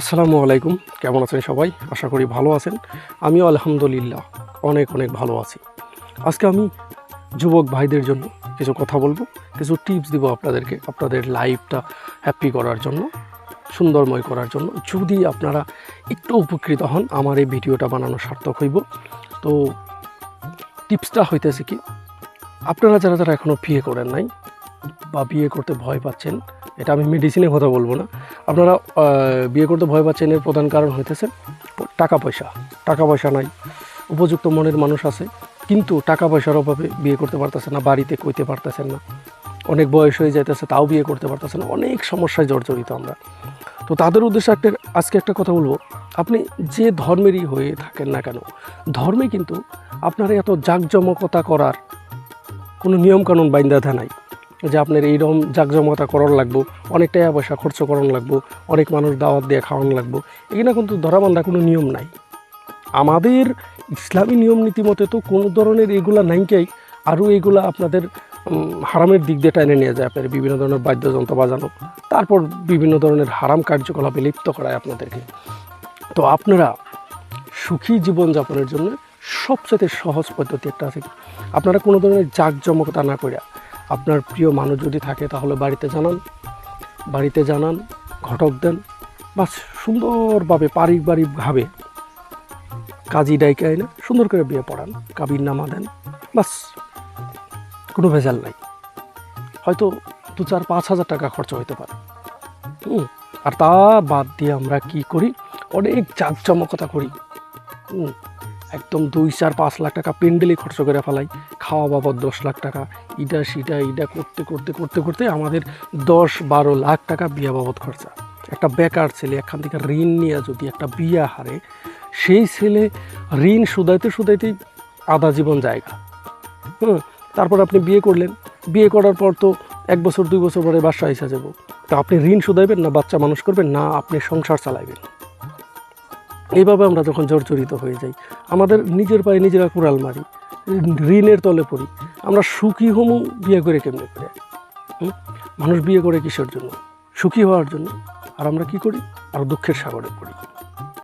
আসসালামু আলাইকুম। কেমন আছেন সবাই? আশা করি ভালো আছেন। আমিও আলহামদুলিল্লাহ অনেক অনেক ভালো আছি। আজকে আমি যুবক ভাইদের জন্য কিছু কথা বলব, কিছু টিপস দিব আপনাদেরকে, আপনাদের লাইফটা হ্যাপি করার জন্য, সুন্দরময় করার জন্য। যদি আপনারা একটু উপকৃত হন, আমার এই ভিডিওটা বানানো সার্থক হইব। তো টিপসটা হইতেছে কি, আপনারা যারা যারা এখনও বিয়ে করেন নাই বা বিয়ে করতে ভয় পাচ্ছেন, এটা আমি মেডিসিনের কথা বলব না। আপনারা বিয়ে করতে ভয় পাচ্ছেন এর প্রধান কারণ হইতেছে টাকা পয়সা। টাকা পয়সা নাই, উপযুক্ত মনের মানুষ আছে, কিন্তু টাকা পয়সার অভাবে বিয়ে করতে পারতেছে না, বাড়িতে কইতে পারতেছেন না। অনেক বয়স হয়ে যাইতেছে, তাও বিয়ে করতে পারতেছে না, অনেক সমস্যায় জর্জরিত আমরা। তো তাদের উদ্দেশ্যে একটা, আজকে একটা কথা বলব, আপনি যে ধর্মেরই হয়ে থাকেন না কেন, ধর্মে কিন্তু আপনার এত জাঁকজমকতা করার কোনো নিয়মকানুন বাইন্দা নাই। যে আপনার এইরকম জাকজমতা করার লাগবো, অনেক টাকা পয়সা খরচ করানো লাগবো, অনেক মানুষ দাওয়াত দিয়ে খাওয়ানো লাগবো এখানে কিন্তু ধরাবান্ধা কোনো নিয়ম নাই। আমাদের ইসলামী নিয়ম নীতি মতে তো কোনো ধরনের এগুলা নাইকাই আরও এগুলা আপনাদের হারামের দিক দিয়ে টাইনে নিয়ে যায় আপনার বিভিন্ন ধরনের বাদ্যযন্ত্র বাজানো, তারপর বিভিন্ন ধরনের হারাম কার্যকলাপে লিপ্ত করায় আপনাদেরকে। তো আপনারা সুখী জীবনযাপনের জন্য সবচেয়ে সহজ পদ্ধতি একটা আছে আপনারা কোনো ধরনের জাঁকজমকতা না করে আপনার প্রিয় মানুষ যদি থাকে তাহলে বাড়িতে জানান বাড়িতে জানান, ঘটক দেন বা সুন্দরভাবে পারিবারিকভাবে কাজী ডাইকায় না সুন্দর করে বিয়ে পড়ান, কাবির নামা দেন, বাস কোনো ভেজাল নাই। হয়তো দু চার পাঁচ হাজার টাকা খরচ হইতে পারে। হুম, আর তা বাদ দিয়ে আমরা কি করি? অনেক জাঁকজমকতা করি। হুম, একদম দুই চার পাঁচ লাখ টাকা পেন্ডেলি খরচ করে ফেলাই। খাওয়া বাবদ দশ লাখ টাকা। ইটা, সিটা, ইটা করতে করতে করতে করতে আমাদের দশ বারো লাখ টাকা বিয়া বাবদ খরচা। একটা বেকার ছেলে এখান থেকে ঋণ নিয়ে যদি একটা বিয়া হারে, সেই ছেলে ঋণ শুধাইতে, শুধাইতেই আধা জীবন জায়গা। হুম, তারপর আপনি বিয়ে করলেন। বিয়ে করার পর তো এক বছর, দুই বছর পরে বাসা এসে যাব। তো আপনি ঋণ শুধাইবেন না, বাচ্চা মানুষ করবেন? না, আপনি সংসার চালাইবেন। এইভাবে আমরা যখন জর্জরিত হয়ে যাই, আমাদের নিজের পায়ে নিজেরা কুড়াল মারি। ঋণের তলে পড়ি। আমরা সুখী হমু বিয়ে করে কেমনে করে? মানুষ বিয়ে করে কিসের জন্য? সুখী হওয়ার জন্য। আর আমরা কি করি? আর দুঃখের সাগরে পড়ি।